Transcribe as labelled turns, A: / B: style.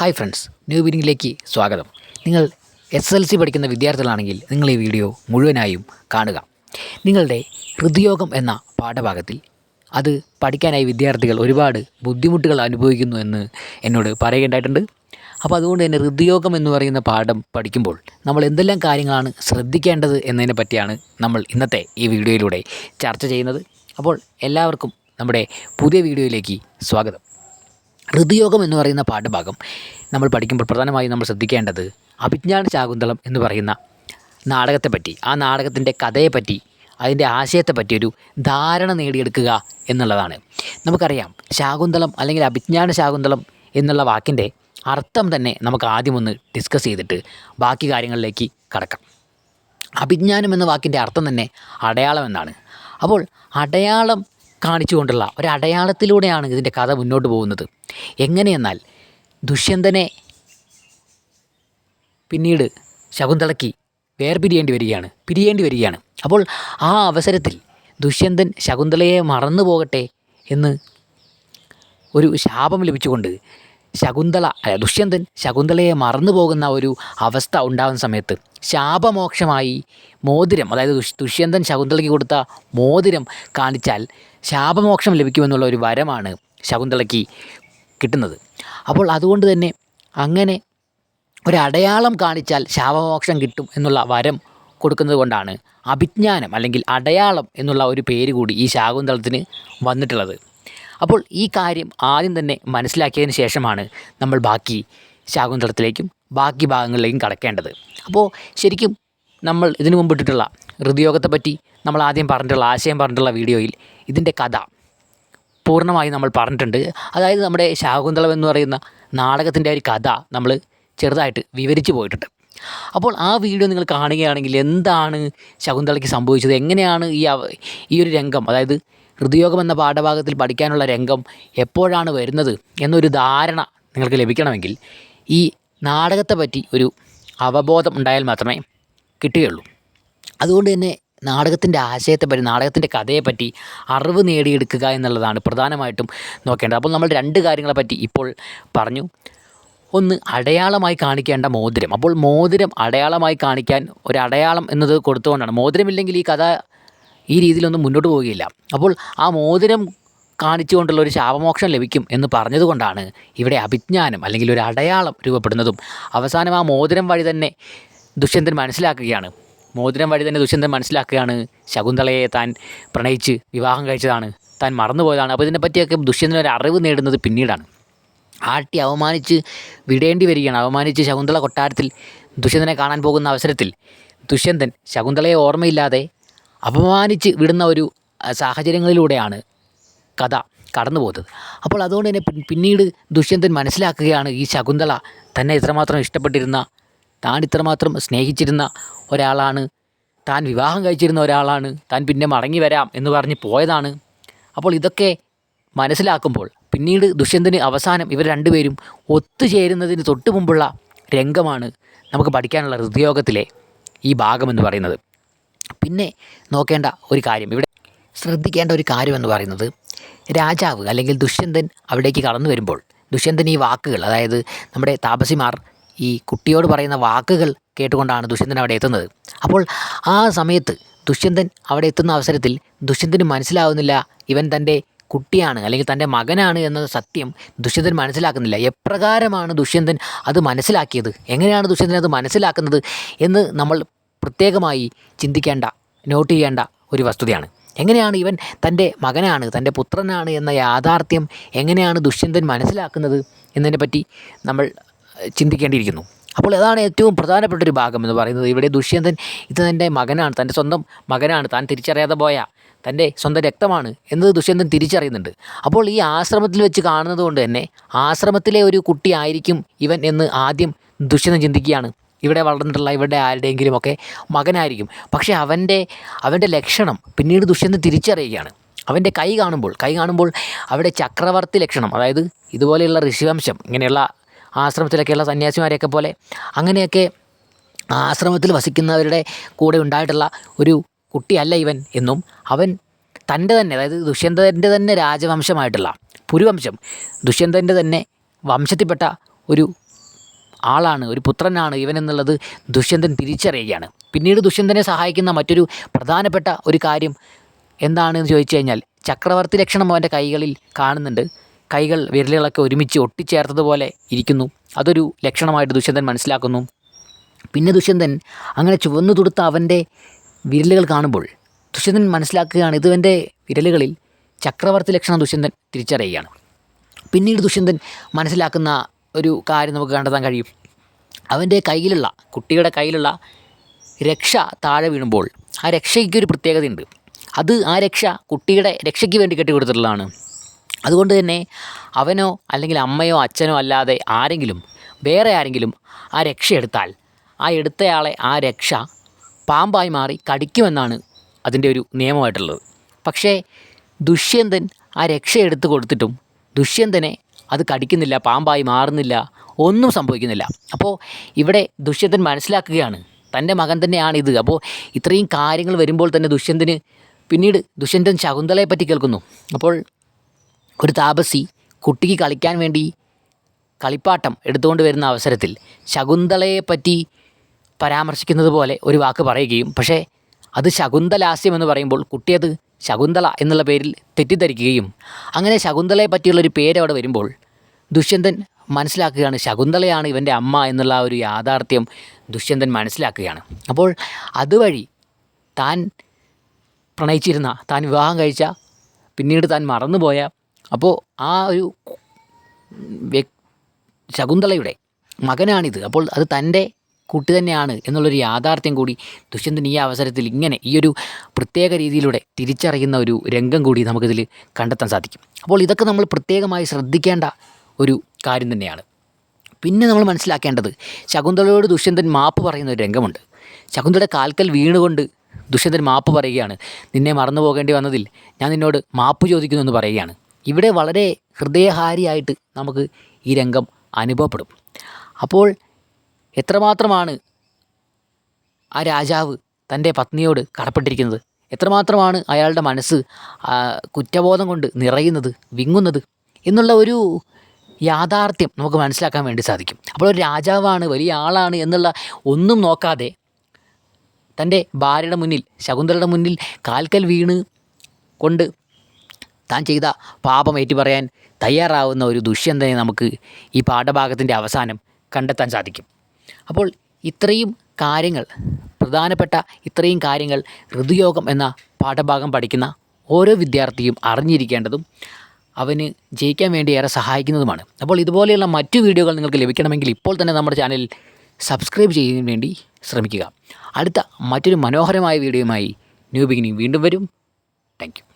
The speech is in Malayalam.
A: ഹായ് ഫ്രണ്ട്സ് ന്യൂ ബിനിങ്ങിലേക്ക് സ്വാഗതം. നിങ്ങൾ എസ് എൽ സി പഠിക്കുന്ന വിദ്യാർത്ഥികളാണെങ്കിൽ നിങ്ങൾ ഈ വീഡിയോ മുഴുവനായും കാണുക. നിങ്ങളുടെ ഹൃദ്യോഗം എന്ന പാഠഭാഗത്തിൽ അത് പഠിക്കാനായി വിദ്യാർത്ഥികൾ ഒരുപാട് ബുദ്ധിമുട്ടുകൾ അനുഭവിക്കുന്നു എന്ന് എന്നോട് പറയുകയുണ്ടായിട്ടുണ്ട് അപ്പോൾ അതുകൊണ്ട് തന്നെ ഹൃദ്യോഗം എന്ന് പറയുന്ന പാഠം പഠിക്കുമ്പോൾ നമ്മൾ എന്തെല്ലാം കാര്യങ്ങളാണ് ശ്രദ്ധിക്കേണ്ടത് എന്നതിനെ പറ്റിയാണ് നമ്മൾ ഇന്നത്തെ ഈ വീഡിയോയിലൂടെ ചർച്ച ചെയ്യുന്നത്. അപ്പോൾ എല്ലാവർക്കും നമ്മുടെ പുതിയ വീഡിയോയിലേക്ക് സ്വാഗതം. ഹൃദയോഗം എന്ന് പറയുന്ന പാഠഭാഗം നമ്മൾ പഠിക്കുമ്പോൾ പ്രധാനമായും നമ്മൾ ശ്രദ്ധിക്കേണ്ടത് അഭിജ്ഞാന ശാകുന്തളം എന്ന് പറയുന്ന നാടകത്തെപ്പറ്റി ആ നാടകത്തിന്റെ കഥയെപ്പറ്റി അതിന്റെ ആശയത്തെപ്പറ്റി ഒരു ധാരണ നേടിയെടുക്കുക എന്നുള്ളതാണ്. നമുക്കറിയാം ശാകുന്തളം അല്ലെങ്കിൽ അഭിജ്ഞാന ശാകുന്തളം എന്നുള്ള വാക്കിന്റെ അർത്ഥം തന്നെ നമുക്ക് ആദ്യം ഒന്ന് ഡിസ്കസ് ചെയ്തിട്ട് ബാക്കി കാര്യങ്ങളിലേക്ക് കടക്കാം. അഭിജ്ഞാനം എന്ന വാക്കിന്റെ അർത്ഥം തന്നെ അടയാളം എന്നാണ്. അപ്പോൾ അടയാളം കാണിച്ചുകൊണ്ടുള്ള ഒരടയാളത്തിലൂടെയാണ് ഇതിന്റെ കഥ മുന്നോട്ട് പോകുന്നത്. എങ്ങനെയെന്നാൽ ദുഷ്യന്തനെ പിന്നീട് ശകുന്തളയ്ക്ക് വേർപിരിയേണ്ടി വരികയാണ് പിരിയേണ്ടി വരികയാണ്. അപ്പോൾ ആ അവസരത്തിൽ ദുഷ്യന്തൻ ശകുന്തളയെ മറന്നു പോകട്ടെ എന്ന് ഒരു ശാപം ലഭിച്ചുകൊണ്ട് ശകുന്തള അല്ല, ദുഷ്യന്തൻ ശകുന്തളയെ മറന്നു പോകുന്ന ഒരു അവസ്ഥ ഉണ്ടാകുന്ന സമയത്ത് ശാപമോക്ഷമായി മോതിരം അതായത് ദുഷ്യന്തൻ ശകുന്തളയ്ക്ക് കൊടുത്ത മോതിരം കാണിച്ചാൽ ശാപമോക്ഷം ലഭിക്കുമെന്നുള്ള ഒരു വരമാണ് ശകുന്തളയ്ക്ക് കിട്ടുന്നത്. അപ്പോൾ അതുകൊണ്ട് തന്നെ അങ്ങനെ ഒരടയാളം കാണിച്ചാൽ ശാപമോക്ഷം കിട്ടും എന്നുള്ള വരം കൊടുക്കുന്നത് കൊണ്ടാണ് അഭിജ്ഞാനം അല്ലെങ്കിൽ അടയാളം എന്നുള്ള ഒരു പേര് കൂടി ഈ ശാകുന്തളത്തിന് വന്നിട്ടുള്ളത്. അപ്പോൾ ഈ കാര്യം ആദ്യം തന്നെ മനസ്സിലാക്കിയതിന് ശേഷമാണ് നമ്മൾ ബാക്കി ശാകുന്തളത്തിലേക്കും ബാക്കി ഭാഗങ്ങളിലേക്കും കടക്കേണ്ടത്. അപ്പോൾ ശരിക്കും നമ്മൾ ഇതിനു മുമ്പ് ഇട്ടിട്ടുള്ള ഹൃദയോഗത്തെ പറ്റി നമ്മൾ ആദ്യം പറഞ്ഞിട്ടുള്ള ആശയം പറഞ്ഞിട്ടുള്ള വീഡിയോയിൽ ഇതിന്റെ കഥ പൂർണമായി നമ്മൾ പറഞ്ഞിട്ടുണ്ട്. അതായത് നമ്മുടെ ശാകുന്തളം എന്ന് പറയുന്ന നാടകത്തിന്റെ ഒരു കഥ നമ്മൾ ചെറുതായിട്ട് വിവരിച്ചു പോയിട്ടുണ്ട്. അപ്പോൾ ആ വീഡിയോ നിങ്ങൾ കാണുകയാണെങ്കിൽ എന്താണ് ശകുന്തളയ്ക്ക് സംഭവിച്ചത്? എങ്ങനെയാണ് ഈ ഈ ഒരു രംഗം അതായത് ഹൃദയോഗം എന്ന പാഠഭാഗത്തിൽ പഠിക്കാനുള്ള രംഗം എപ്പോഴാണ് വരുന്നത് എന്നൊരു ധാരണ നിങ്ങൾക്ക് ലഭിക്കണമെങ്കിൽ ഈ നാടകത്തെ പറ്റി ഒരു അവബോധം ഉണ്ടായാൽ മാത്രമേ കിട്ടുകയുള്ളൂ. അതുകൊണ്ട് തന്നെ നാടകത്തിന്റെ ആശയത്തെപ്പറ്റി നാടകത്തിന്റെ കഥയെപ്പറ്റി അറിവ് നേടിയെടുക്കുക എന്നുള്ളതാണ് പ്രധാനമായിട്ടും നോക്കേണ്ടത്. അപ്പോൾ നമ്മൾ രണ്ട് കാര്യങ്ങളെപ്പറ്റി ഇപ്പോൾ പറഞ്ഞു. ഒന്ന് അടയാളമായി കാണിക്കേണ്ട മോതിരം. അപ്പോൾ മോതിരം അടയാളമായി കാണിക്കാൻ ഒരു അടയാളം എന്നത് കൊടുത്തുകൊണ്ടാണ്. മോതിരമില്ലെങ്കിൽ ഈ കഥ ഈ രീതിയിലൊന്നും മുന്നോട്ട് പോവുകയില്ല. അപ്പോൾ ആ മോതിരം കാണിച്ചുകൊണ്ടുള്ള ഒരു ശാപമോക്ഷം ലഭിക്കും എന്ന് പറഞ്ഞതുകൊണ്ടാണ് ഇവിടെ അഭിജ്ഞാനം അല്ലെങ്കിൽ ഒരു അടയാളം രൂപപ്പെടുന്നതും. അവസാനം ആ മോതിരം വഴി തന്നെ ദുഷ്യന്തൻ മനസ്സിലാക്കുകയാണ്. മോതിരം വഴി തന്നെ ദുഷ്യന്തൻ മനസ്സിലാക്കുകയാണ്. ശകുന്തളയെ താൻ പ്രണയിച്ച് വിവാഹം കഴിച്ചതാണ്. താൻ മറന്നുപോയതാണ്. അപ്പോൾ ഇതിനെപ്പറ്റിയൊക്കെ ദുഷ്യന്തൻ ഒരു അറിവ് നേടുന്നത് പിന്നീടാണ്. ആട്ടി അവമാനിച്ച് വിടേണ്ടി വരികയാണ്. അവമാനിച്ച് ശകുന്തള കൊട്ടാരത്തിൽ ദുഷ്യന്തനെ കാണാൻ പോകുന്ന അവസരത്തിൽ ദുഷ്യന്തൻ ശകുന്തളയെ ഓർമ്മയില്ലാതെ അപമാനിച്ച് വിടുന്ന ഒരു സാഹചര്യങ്ങളിലൂടെയാണ് കഥ കടന്നു പോകുന്നത് അപ്പോൾ അതുകൊണ്ട് തന്നെ പിന്നീട് ദുഷ്യന്തൻ മനസ്സിലാക്കുകയാണ് ഈ ശകുന്തള തന്നെ ഇത്രമാത്രം ഇഷ്ടപ്പെട്ടിരുന്ന താൻ ഇത്രമാത്രം സ്നേഹിച്ചിരുന്ന ഒരാളാണ്. താൻ വിവാഹം കഴിച്ചിരുന്ന ഒരാളാണ്. താൻ പിന്നെ മടങ്ങി വരാം എന്ന് പറഞ്ഞ് പോയതാണ്. അപ്പോൾ ഇതൊക്കെ മനസ്സിലാക്കുമ്പോൾ പിന്നീട് ദുഷ്യന്തന് അവസാനം ഇവർ രണ്ടുപേരും ഒത്തുചേരുന്നതിന് തൊട്ട് മുമ്പുള്ള രംഗമാണ് നമുക്ക് പഠിക്കാനുള്ള ഹൃദയോഗത്തിലെ ഈ ഭാഗമെന്ന് പറയുന്നത്. പിന്നെ നോക്കേണ്ട ഒരു കാര്യം. ഇവിടെ ശ്രദ്ധിക്കേണ്ട ഒരു കാര്യമെന്ന് പറയുന്നത് രാജാവ് അല്ലെങ്കിൽ ദുഷ്യന്തൻ അവിടേക്ക് കടന്നു വരുമ്പോൾ ദുഷ്യന്തൻ ഈ വാക്കുകൾ അതായത് നമ്മുടെ താപസിമാർ ഈ കുട്ടിയോട് പറയുന്ന വാക്കുകൾ കേട്ടുകൊണ്ടാണ് ദുഷ്യന്തൻ അവിടെ എത്തുന്നത്. അപ്പോൾ ആ സമയത്ത് ദുഷ്യന്തൻ അവിടെ എത്തുന്ന അവസരത്തിൽ ദുഷ്യന്തന് മനസ്സിലാവുന്നില്ല ഇവൻ തന്റെ കുട്ടിയാണ് അല്ലെങ്കിൽ തന്റെ മകനാണ് എന്ന സത്യം ദുഷ്യന്തൻ മനസ്സിലാക്കുന്നില്ല. എപ്രകാരമാണ് ദുഷ്യന്തൻ അത് മനസ്സിലാക്കിയത്? എങ്ങനെയാണ് ദുഷ്യന്തൻ അത് മനസ്സിലാക്കുന്നത് എന്ന് നമ്മൾ പ്രത്യേകമായി ചിന്തിക്കേണ്ട നോട്ട് ചെയ്യേണ്ട ഒരു വസ്തുതയാണ്. എങ്ങനെയാണ് ഇവൻ തന്റെ മകനാണ് തന്റെ പുത്രനാണ് എന്ന യാഥാർത്ഥ്യം എങ്ങനെയാണ് ദുഷ്യന്തൻ മനസ്സിലാക്കുന്നത് എന്നതിനെപ്പറ്റി നമ്മൾ ചിന്തിക്കേണ്ടിയിരിക്കുന്നു. അപ്പോൾ അതാണ് ഏറ്റവും പ്രധാനപ്പെട്ട ഒരു ഭാഗം എന്ന് പറയുന്നത്. ഇവിടെ ദുഷ്യന്തൻ ഇത് തന്റെ മകനാണ് തന്റെ സ്വന്തം മകനാണ് താൻ തിരിച്ചറിയാതെ പോയ തന്റെ സ്വന്തം രക്തമാണ് എന്നത് ദുഷ്യന്തൻ തിരിച്ചറിയുന്നുണ്ട്. അപ്പോൾ ഈ ആശ്രമത്തിൽ വെച്ച് കാണുന്നത് കൊണ്ട് തന്നെ ആശ്രമത്തിലെ ഒരു കുട്ടിയായിരിക്കും ഇവൻ എന്ന് ആദ്യം ദുഷ്യന്തൻ ചിന്തിക്കുകയാണ്. ഇവിടെ വളർന്നിട്ടുള്ള ഇവരുടെ ആരുടെയെങ്കിലും ഒക്കെ മകനായിരിക്കും. പക്ഷേ അവന്റെ അവന്റെ ലക്ഷണം പിന്നീട് ദുഷ്യന്തൻ തിരിച്ചറിയുകയാണ്. അവന്റെ കൈ കാണുമ്പോൾ കൈ കാണുമ്പോൾ അവിടെ ചക്രവർത്തി ലക്ഷണം അതായത് ഇതുപോലെയുള്ള ഋഷിവംശം ഇങ്ങനെയുള്ള ആശ്രമത്തിലൊക്കെയുള്ള സന്യാസിമാരെയൊക്കെ പോലെ അങ്ങനെയൊക്കെ ആശ്രമത്തിൽ വസിക്കുന്നവരുടെ കൂടെ ഉണ്ടായിട്ടുള്ള ഒരു കുട്ടിയല്ല ഇവൻ എന്നും അവൻ തന്റെ തന്നെ അതായത് ദുഷ്യന്തന്റെ തന്നെ രാജവംശമായിട്ടുള്ള പുരുവംശം ദുഷ്യന്തന്റെ തന്നെ വംശത്തിൽപ്പെട്ട ഒരു ആളാണ് ഒരു പുത്രനാണ് ഇവൻ എന്നുള്ളത് ദുഷ്യന്തൻ തിരിച്ചറിയുകയാണ്. പിന്നീട് ദുഷ്യന്തനെ സഹായിക്കുന്ന മറ്റൊരു പ്രധാനപ്പെട്ട ഒരു കാര്യം എന്താണെന്ന് ചോദിച്ചു കഴിഞ്ഞാൽ ചക്രവർത്തി ലക്ഷണം അവന്റെ കൈകളിൽ കാണുന്നുണ്ട്. കൈകൾ വിരലുകളൊക്കെ ഒരുമിച്ച് ഒട്ടിച്ചേർത്തതുപോലെ ഇരിക്കുന്നു. അതൊരു ലക്ഷണമായിട്ട് ദുഷ്യന്തൻ മനസ്സിലാക്കുന്നു. പിന്നെ ദുഷ്യന്തൻ അങ്ങനെ ചുവന്നു തുടുത്ത അവന്റെ വിരലുകൾ കാണുമ്പോൾ ദുഷ്യന്തൻ മനസ്സിലാക്കുകയാണ് ഇതുവന്റെ വിരലുകളിൽ ചക്രവർത്തി ലക്ഷണം ദുഷ്യന്തൻ തിരിച്ചറിയുകയാണ്. പിന്നീട് ദുഷ്യന്തൻ മനസ്സിലാക്കുന്ന ഒരു കാര്യം നമുക്ക് കണ്ടെത്താൻ കഴിയും. അവന്റെ കയ്യിലുള്ള കുട്ടിയുടെ കയ്യിലുള്ള രക്ഷ താഴെ വീണുമ്പോൾ ആ രക്ഷയ്ക്ക് ഒരു പ്രത്യേകതയുണ്ട്. അത് ആ രക്ഷ കുട്ടിയുടെ രക്ഷയ്ക്ക് വേണ്ടി കെട്ടിക്കൊടുത്തിട്ടുള്ളതാണ്. അതുകൊണ്ട് തന്നെ അവനോ അല്ലെങ്കിൽ അമ്മയോ അച്ഛനോ അല്ലാതെ ആരെങ്കിലും വേറെ ആരെങ്കിലും ആ രക്ഷ എടുത്താൽ ആ എടുത്തയാളെ ആ രക്ഷ പാമ്പായി മാറി കടിക്കുമെന്നാണ് അതിന്റെ ഒരു നിയമമായിട്ടുള്ളത്. പക്ഷേ ദുഷ്യന്തൻ ആ രക്ഷ എടുത്തു കൊടുത്തിട്ടും ദുഷ്യന്തനെ അത് കടിക്കുന്നില്ല പാമ്പായി മാറുന്നില്ല ഒന്നും സംഭവിക്കുന്നില്ല. അപ്പോൾ ഇവിടെ ദുഷ്യന്തൻ മനസ്സിലാക്കുകയാണ് തന്റെ മകൻ തന്നെയാണ് ഇത്. അപ്പോൾ ഇത്രയും കാര്യങ്ങൾ വരുമ്പോൾ തന്നെ ദുഷ്യന്തന് പിന്നീട് ദുഷ്യന്തൻ ശകുന്തളയെ പറ്റി കേൾക്കുന്നു. അപ്പോൾ ഒരു താപസി കുട്ടിക്ക് കളിക്കാൻ വേണ്ടി കളിപ്പാട്ടം എടുത്തുകൊണ്ട് വരുന്ന അവസരത്തിൽ ശകുന്തളയെ പറ്റി പരാമർശിക്കുന്നത് പോലെ ഒരു വാക്ക് പറയുകയും പക്ഷേ അത് ശകുന്തലാസ്യം എന്ന് പറയുമ്പോൾ കുട്ടിയത് ശകുന്തള എന്നുള്ള പേരിൽ തെറ്റിദ്ധരിക്കുകയും അങ്ങനെ ശകുന്തളയെ പറ്റിയുള്ളൊരു പേര് അവിടെ വരുമ്പോൾ ദുഷ്യന്തൻ മനസ്സിലാക്കുകയാണ് ശകുന്തളയാണ് ഇവന്റെ അമ്മ എന്നുള്ള ഒരു യാഥാർത്ഥ്യം ദുഷ്യന്തൻ മനസ്സിലാക്കുകയാണ്. അപ്പോൾ അതുവഴി താൻ പ്രണയിച്ചിരുന്ന താൻ വിവാഹം കഴിച്ച പിന്നീട് താൻ മറന്നുപോയ അപ്പോൾ ആ ഒരു ശകുന്തളയുടെ മകനാണിത്. അപ്പോൾ അത് തന്റെ കുട്ടി തന്നെയാണ് എന്നുള്ളൊരു യാഥാർത്ഥ്യം കൂടി ദുഷ്യന്തൻ ഈ അവസരത്തിൽ ഇങ്ങനെ ഈ ഒരു പ്രത്യേക രീതിയിലൂടെ തിരിച്ചറിയുന്ന ഒരു രംഗം കൂടി നമുക്കിതിൽ കണ്ടെത്താൻ സാധിക്കും. അപ്പോൾ ഇതൊക്കെ നമ്മൾ പ്രത്യേകമായി ശ്രദ്ധിക്കേണ്ട ഒരു കാര്യം തന്നെയാണ്. പിന്നെ നമ്മൾ മനസ്സിലാക്കേണ്ടത് ശകുന്തളയോട് ദുഷ്യന്തൻ മാപ്പ് പറയുന്ന ഒരു രംഗമുണ്ട്. ശകുന്തളയുടെ കാൽക്കൽ വീണുകൊണ്ട് ദുഷ്യന്തൻ മാപ്പ് പറയുകയാണ് നിന്നെ മറന്നു പോകേണ്ടി വന്നതിൽ ഞാൻ നിന്നോട് മാപ്പ് ചോദിക്കുന്നു എന്ന് പറയുകയാണ്. ഇവിടെ വളരെ ഹൃദയഹാരിയായിട്ട് നമുക്ക് ഈ രംഗം അനുഭവപ്പെടും. അപ്പോൾ എത്രമാത്രമാണ് ആ രാജാവ് തന്റെ പത്നിയോട് കടപ്പെട്ടിരിക്കുന്നത്? എത്രമാത്രമാണ് അയാളുടെ മനസ്സ് കുറ്റബോധം കൊണ്ട് നിറയുന്നത് വിങ്ങുന്നത് എന്നുള്ള ഒരു യാഥാർത്ഥ്യം നമുക്ക് മനസ്സിലാക്കാൻ വേണ്ടി സാധിക്കും. അപ്പോൾ ഒരു രാജാവാണ് വലിയ ആളാണ് എന്നുള്ള ഒന്നും നോക്കാതെ തന്റെ ഭാര്യയുടെ മുന്നിൽ ശകുന്തളയുടെ മുന്നിൽ കാൽക്കൽ വീണ് കൊണ്ട് താൻ ചെയ്ത പാപം ഏറ്റുപറയാൻ തയ്യാറാവുന്ന ഒരു ദുഷ്യന്തനെ നമുക്ക് ഈ പാഠഭാഗത്തിന്റെ അവസാനം കണ്ടെത്താൻ സാധിക്കും. അപ്പോൾ ഇത്രയും കാര്യങ്ങൾ പ്രധാനപ്പെട്ട ഇത്രയും കാര്യങ്ങൾ ഋതുയോഗം എന്ന പാഠഭാഗം പഠിക്കുന്ന ഓരോ വിദ്യാർത്ഥിയും അറിഞ്ഞിരിക്കേണ്ടതും അവന് ജയിക്കാൻ വേണ്ടി ഏറെ സഹായിക്കുന്നതുമാണ്. അപ്പോൾ ഇതുപോലെയുള്ള മറ്റു വീഡിയോകൾ നിങ്ങൾക്ക് ലഭിക്കണമെങ്കിൽ ഇപ്പോൾ തന്നെ നമ്മുടെ ചാനൽ സബ്സ്ക്രൈബ് ചെയ്യാൻ വേണ്ടി ശ്രമിക്കുക. അടുത്ത മറ്റൊരു മനോഹരമായ വീഡിയോയുമായി ന്യൂ ബിഗിനിങ് വീണ്ടും വരും. താങ്ക്